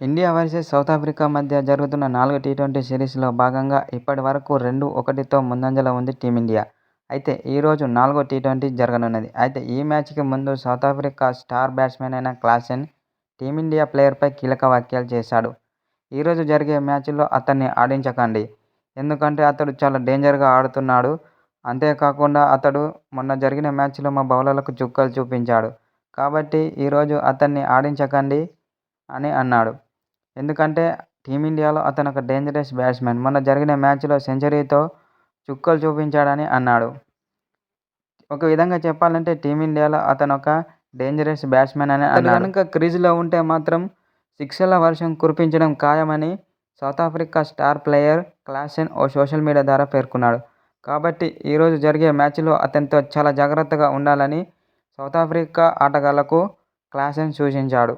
India versus south Africa మధ్య జరుగుతున్న నాలుగో టీ-ట్వంటీ సిరీస్లో భాగంగా ఇప్పటి వరకు రెండు ఒకటితో ముందంజలో ఉంది టీమిండియా. అయితే ఈరోజు నాలుగో టీ-ట్వంటీ జరగనున్నది. అయితే ఈ మ్యాచ్కి ముందు సౌత్ ఆఫ్రికా స్టార్ బ్యాట్స్మెన్ అయిన క్లాసెన్ టీమిండియా ప్లేయర్పై కీలక వ్యాఖ్యలు చేశాడు. ఈరోజు జరిగే మ్యాచ్లో అతన్ని ఆడించకండి. ఎందుకంటే అతడు చాలా డేంజర్గా ఆడుతున్నాడు. అంతేకాకుండా అతడు మొన్న జరిగిన మ్యాచ్లో మా బౌలర్లకు చుక్కలు చూపించాడు. కాబట్టి ఈరోజు అతన్ని ఆడించకండి అని అన్నాడు. ఎందుకంటే టీమిండియాలో అతనొక డేంజరస్ బ్యాట్స్మన్. మొన్న జరిగిన మ్యాచ్లో సెంచరీతో చుక్కలు చూపించాడని అన్నాడు. ఒక విధంగా చెప్పాలంటే టీమిండియాలో అతనొక డేంజరస్ బ్యాట్స్మన్ అని అన్నాడు. గనుక క్రీజులో ఉంటే మాత్రం సిక్సర్ల వర్షం కురిపించడం ఖాయమని South Africa star player Klaasen ఓ సోషల్ మీడియా ద్వారా పేర్కొన్నాడు. కాబట్టి ఈ రోజు జరిగే మ్యాచ్లో అతనితో చాలా జాగ్రత్తగా ఉండాలని సౌతాఫ్రికా ఆటగాళ్ళకు క్లాసెన్ సూచించాడు.